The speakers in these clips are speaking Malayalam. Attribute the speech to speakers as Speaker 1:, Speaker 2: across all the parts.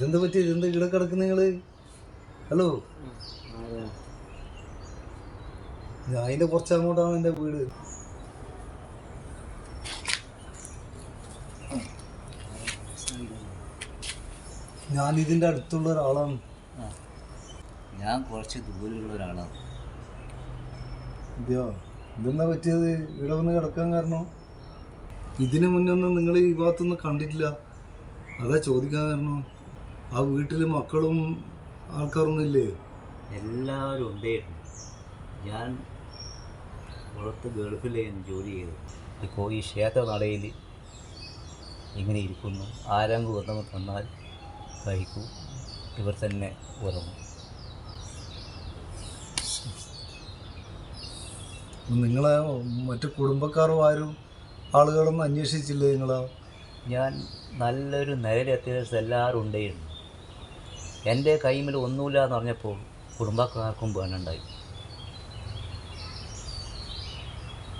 Speaker 1: ഇതെന്താ പറ്റി? ഇതെന്ത് ഇവിടെ കിടക്കുന്ന നിങ്ങൾ? ഹലോ ഞാൻ അതിന്റെ കുറച്ച് അങ്ങോട്ടാണ് എന്റെ വീട്. ഞാൻ ഇതിന്റെ അടുത്തുള്ള ഒരാളാണ്.
Speaker 2: ഞാൻ കുറച്ച് ദൂരെയുള്ള ഒരാളാണ്.
Speaker 1: ഇതെന്താ പറ്റിയത്? ഇവിടെ വന്ന് കിടക്കാൻ കാരണം? ഇതിനു മുന്നേ ഒന്നും നിങ്ങൾ ഈ ഭാഗത്തൊന്നും കണ്ടിട്ടില്ല. അതാ ചോദിക്കാൻ കാരണം. ആ വീട്ടിൽ മക്കളും ആൾക്കാരൊന്നും ഇല്ലേ
Speaker 2: എല്ലാവരും ഉണ്ടായിരുന്നു. ഞാൻ പുറത്ത് ഗൾഫിലായിരുന്നു ജോലി ചെയ്തത് ഇപ്പോൾ ഈ ക്ഷേത്ര നടയിൽ ഇങ്ങനെ ഇരിക്കുന്നു. ആരെങ്കിലും വന്നവർ തന്നാൽ കഴിക്കൂ. ഇവർ തന്നെ ഉറങ്ങും.
Speaker 1: നിങ്ങളെ മറ്റു കുടുംബക്കാരോ ആരും ആളുകളൊന്നും അന്വേഷിച്ചില്ലേ നിങ്ങളോ?
Speaker 2: ഞാൻ നല്ലൊരു നിലയിലെത്തിയ എല്ലാവരും ഉണ്ടായിരുന്നു. എന്റെ കൈമിൽ ഒന്നുമില്ല എന്ന് പറഞ്ഞപ്പോൾ കുടുംബക്കാർക്കും വേണുണ്ടായി.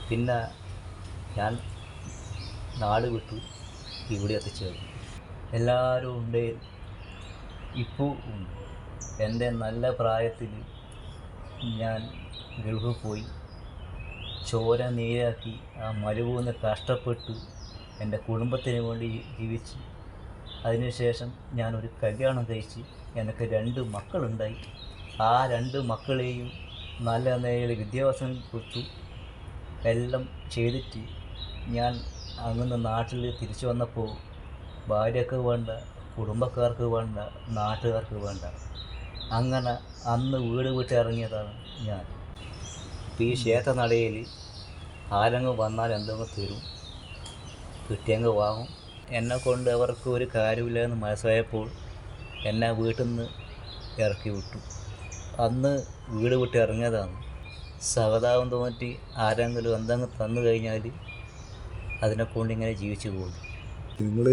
Speaker 2: പിന്നെ ഞാൻ നാട് വിട്ടു ഇവിടെ എത്തിച്ചേർന്നു. എല്ലാവരും ഉണ്ട് ഇപ്പോൾ ഉണ്ട്. എന്റെ നല്ല പ്രായത്തിൽ ഞാൻ ഗൾഫിൽ പോയി ചോര നീരാക്കി ആ മരുഭൂന്ന് കഷ്ടപ്പെട്ട് എന്റെ കുടുംബത്തിന് വേണ്ടി ജീവിച്ച് അതിനുശേഷം ഞാനൊരു കല്യാണം കഴിച്ച് എനിക്ക് രണ്ട് മക്കളുണ്ടായി. ആ രണ്ട് മക്കളെയും നല്ല നിലയിൽ വിദ്യാഭ്യാസം കൊടുത്തു. എല്ലാം ചെയ്തിട്ട് ഞാൻ അങ്ങനെ നാട്ടിൽ തിരിച്ചു വന്നപ്പോൾ ഭാര്യക്ക് വേണ്ട കുടുംബക്കാർക്ക് വേണ്ട നാട്ടുകാർക്ക് വേണ്ട. അങ്ങനെ അന്ന് വീട് വിട്ട് ഇറങ്ങിയതാണ് ഞാൻ. ഇപ്പം ഈ ക്ഷേത്ര നടയിൽ വന്നാൽ എന്തെങ്കിലും തരും. കിട്ടിയെങ്കിൽ വാങ്ങും. എന്നെ കൊണ്ട് അവർക്ക് ഒരു കാര്യമില്ല എന്ന് മനസ്സിലായപ്പോൾ എന്നെ വീട്ടിൽ നിന്ന് ഇറക്കി വിട്ടു. അന്ന് വീട് വിട്ട് ഇറങ്ങിയതാണ്. സഹതാപം തോന്നിട്ട് ആരെങ്കിലും എന്തെങ്കിലും തന്നു കഴിഞ്ഞാൽ അതിനെ കൊണ്ട് ഇങ്ങനെ ജീവിച്ചു പോകും
Speaker 1: നിങ്ങൾ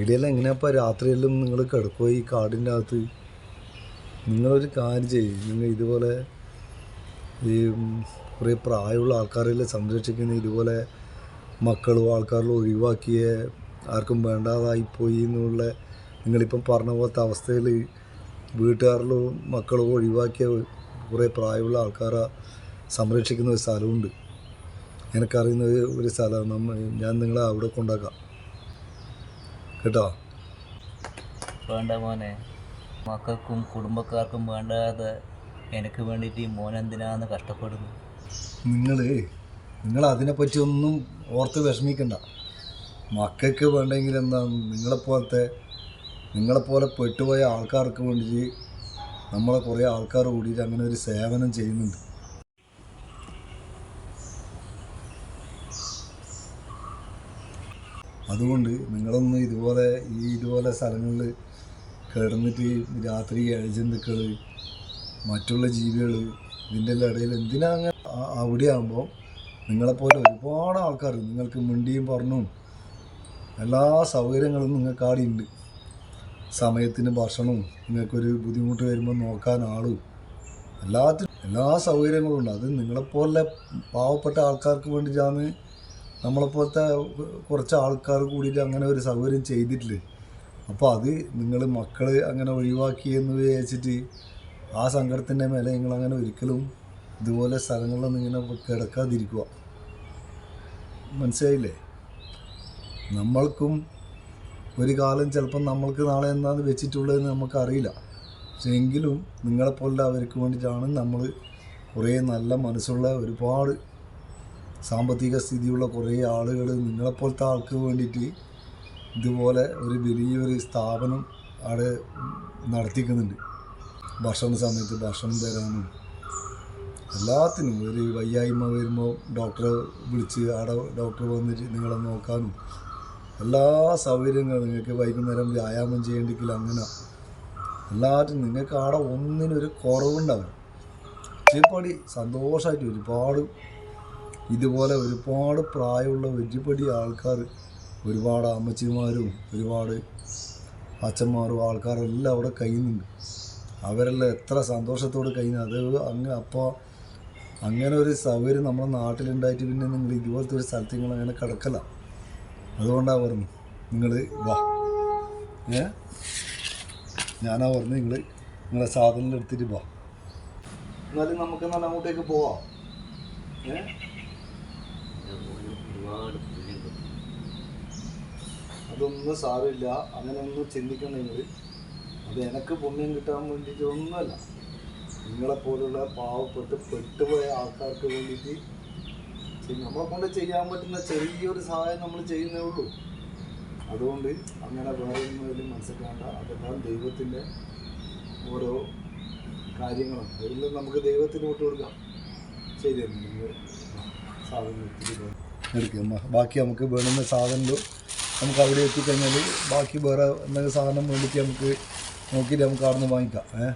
Speaker 1: ഇടയിലെ എങ്ങനെയപ്പോൾ രാത്രിയെല്ലാം നിങ്ങൾ കിടക്കുമോ ഈ കാടിന്റെ അകത്ത്? നിങ്ങളൊരു കാര്യം ചെയ്യും. നിങ്ങൾ ഇതുപോലെ ഈ കുറേ പ്രായമുള്ള ആൾക്കാരെല്ലാം സംരക്ഷിക്കുന്ന ഇതുപോലെ മക്കളും ആൾക്കാരിലും ഒഴിവാക്കിയ ആർക്കും വേണ്ടാതായി പോയി എന്നുള്ള നിങ്ങളിപ്പം പറഞ്ഞ പോലത്തെ അവസ്ഥയിൽ വീട്ടുകാരിലും മക്കളും ഒഴിവാക്കിയ കുറേ പ്രായമുള്ള ആൾക്കാരെ സംരക്ഷിക്കുന്ന ഒരു സ്ഥലമുണ്ട്. എനിക്കറിയുന്ന ഒരു- സ്ഥലമാണ്. നമ്മൾ ഞാൻ നിങ്ങളെ അവിടെ കൊണ്ടാക്കാം. കേട്ടോ?
Speaker 2: വേണ്ട മോനെ. മക്കൾക്കും കുടുംബക്കാർക്കും വേണ്ടാതെ എനിക്ക് വേണ്ടിയിട്ട് ഈ മോനെന്തിനാന്ന് കഷ്ടപ്പെടുന്നു.
Speaker 1: നിങ്ങൾ നിങ്ങൾ അതിനെപ്പറ്റി ഒന്നും ഓർത്ത് വിഷമിക്കണ്ട. മക്കൾക്ക് വേണ്ടെങ്കിൽ എന്താ നിങ്ങളെപ്പോലത്തെ നിങ്ങളെപ്പോലെ പെട്ടുപോയ ആൾക്കാർക്ക് വേണ്ടി നമ്മളെ കുറേ ആൾക്കാർ കൂടിയിട്ട് അങ്ങനെ ഒരു സേവനം ചെയ്യുന്നുണ്ട്. അതുകൊണ്ട് നിങ്ങളൊന്ന് ഇതുപോലെ ഈ ഇതുപോലെ സ്ഥലങ്ങളിൽ കിടന്നിട്ട് രാത്രി ഇഴജന്തുക്കൾ മറ്റുള്ള ജീവികൾ ഇതിന്റെ ഇടയിൽ എന്തിനാ അങ്ങനെ അവിടെയാകുമ്പോൾ നിങ്ങളെപ്പോലെ ഒരുപാട് ആൾക്കാർ നിങ്ങൾക്ക് മിണ്ടിയും പറഞ്ഞും എല്ലാ സൗകര്യങ്ങളും നിങ്ങൾക്ക് ആടെ ഉണ്ട് സമയത്തിന് ഭക്ഷണവും നിങ്ങൾക്കൊരു ബുദ്ധിമുട്ട് വരുമ്പോൾ നോക്കാൻ ആളും എല്ലാത്തിനും എല്ലാ സൗകര്യങ്ങളും ഉണ്ട്. അത് നിങ്ങളെപ്പോലെ പാവപ്പെട്ട ആൾക്കാർക്ക് വേണ്ടി വേണ്ടിയിട്ടാണ് നമ്മളെപ്പോലത്തെ കുറച്ച് ആൾക്കാർ കൂടിയിട്ട് അങ്ങനെ ഒരു സൗകര്യം ചെയ്തിട്ടില്ല? അപ്പോൾ അത് നിങ്ങൾ മക്കൾ അങ്ങനെ ഒഴിവാക്കി എന്ന് വിചാരിച്ചിട്ട് ആ സങ്കടത്തിന്റെ മേലെ നിങ്ങൾ അങ്ങനെ ഒരിക്കലും ഇതുപോലെ സ്ഥലങ്ങളിലൊന്നും ഇങ്ങനെ കിടക്കാതിരിക്കുക. മനസ്സിലായില്ലേ? നമ്മൾക്കും ഒരു കാലം ചിലപ്പം നമ്മൾക്ക് നാളെ എന്താന്ന് വെച്ചിട്ടുള്ളതെന്ന് നമുക്കറിയില്ല. പക്ഷെ എങ്കിലും നിങ്ങളെപ്പോലുള്ള അവർക്ക് വേണ്ടിയിട്ടാണ് നമ്മൾ കുറേ നല്ല മനസ്സുള്ള ഒരുപാട് സാമ്പത്തിക സ്ഥിതിയുള്ള കുറേ ആളുകൾ നിങ്ങളെപ്പോലത്തെ ആൾക്ക് വേണ്ടിയിട്ട് ഇതുപോലെ ഒരു വലിയൊരു സ്ഥാപനം അവിടെ നടത്തിക്കുന്നുണ്ട്. ഭക്ഷണ സമയത്ത് ഭക്ഷണം തരാനും എല്ലാത്തിനും ഒരു വയ്യായ്മ വരുമ്പോൾ ഡോക്ടറെ വിളിച്ച് ആടെ ഡോക്ടർ വന്നിട്ട് നിങ്ങളെ നോക്കാനും എല്ലാ സൗകര്യങ്ങളും നിങ്ങൾക്ക് വൈകുന്നേരം വ്യായാമം ചെയ്യേണ്ടെങ്കിൽ അങ്ങനെ. എല്ലാവരും നിങ്ങൾക്ക് ആടെ ഒന്നിനൊരു കുറവുണ്ടാവും. ഒറ്റപ്പടി സന്തോഷമായിട്ട് ഒരുപാട് ഇതുപോലെ ഒരുപാട് പ്രായമുള്ള ഒരുപടി ആൾക്കാർ ഒരുപാട് അമ്മച്ചിമാരും ഒരുപാട് അച്ഛന്മാരും ആൾക്കാരെല്ലാം അവിടെ കഴിയുന്നുണ്ട്. അവരെല്ലാം എത്ര സന്തോഷത്തോട് കഴിയുന്നു. അത് അങ്ങ് അപ്പോൾ അങ്ങനെ ഒരു സൗകര്യം നമ്മുടെ നാട്ടിലുണ്ടായിട്ട് പിന്നെ നിങ്ങൾ ഇതുപോലത്തെ ഒരു സ്ഥലത്ത് നിങ്ങൾ അങ്ങനെ കിടക്കല. അതുകൊണ്ടാണ് പറഞ്ഞു നിങ്ങൾ വാ. ഏ? ഞാനാ പറഞ്ഞു നിങ്ങൾ നിങ്ങളെ സാധനം എടുത്തിട്ട് പോ എന്നാലും നമുക്ക് എന്നാൽ അങ്ങോട്ടേക്ക് പോവാം. അതൊന്നും സാരമില്ല. അങ്ങനെ ഒന്നും ചിന്തിക്കണം നിങ്ങൾ അത് എനിക്ക് പുണ്യം കിട്ടാൻ വേണ്ടിയിട്ട് ഒന്നുമല്ല നിങ്ങളെപ്പോലുള്ള പാവപ്പെട്ട് പെട്ടുപോയ ആൾക്കാർക്ക് വേണ്ടിയിട്ട് നമ്മളെ കൊണ്ട് ചെയ്യാൻ പറ്റുന്ന ചെറിയൊരു സഹായം നമ്മൾ ചെയ്യുന്നേ ഉള്ളൂ. അതുകൊണ്ട് അങ്ങനെ വേറെ ഒന്നും മനസ്സിലാക്കേണ്ട. അതെല്ലാം ദൈവത്തിന്റെ ഓരോ കാര്യങ്ങളാണ്. അതെല്ലാം നമുക്ക് ദൈവത്തിന് വിട്ടു കൊടുക്കാം. ശരി എന്നാ നിങ്ങൾ സാധനം ബാക്കി നമുക്ക് വേണമെന്ന സാധനങ്ങളും നമുക്ക് അവിടെ എത്തിക്കഴിഞ്ഞാൽ ബാക്കി വേറെ എന്തെങ്കിലും സാധനം വേണ്ടിയിട്ട് നമുക്ക് നോക്കിയിട്ട് നമുക്ക് അവിടെ നിന്ന് വാങ്ങിക്കാം. ഏഹ്?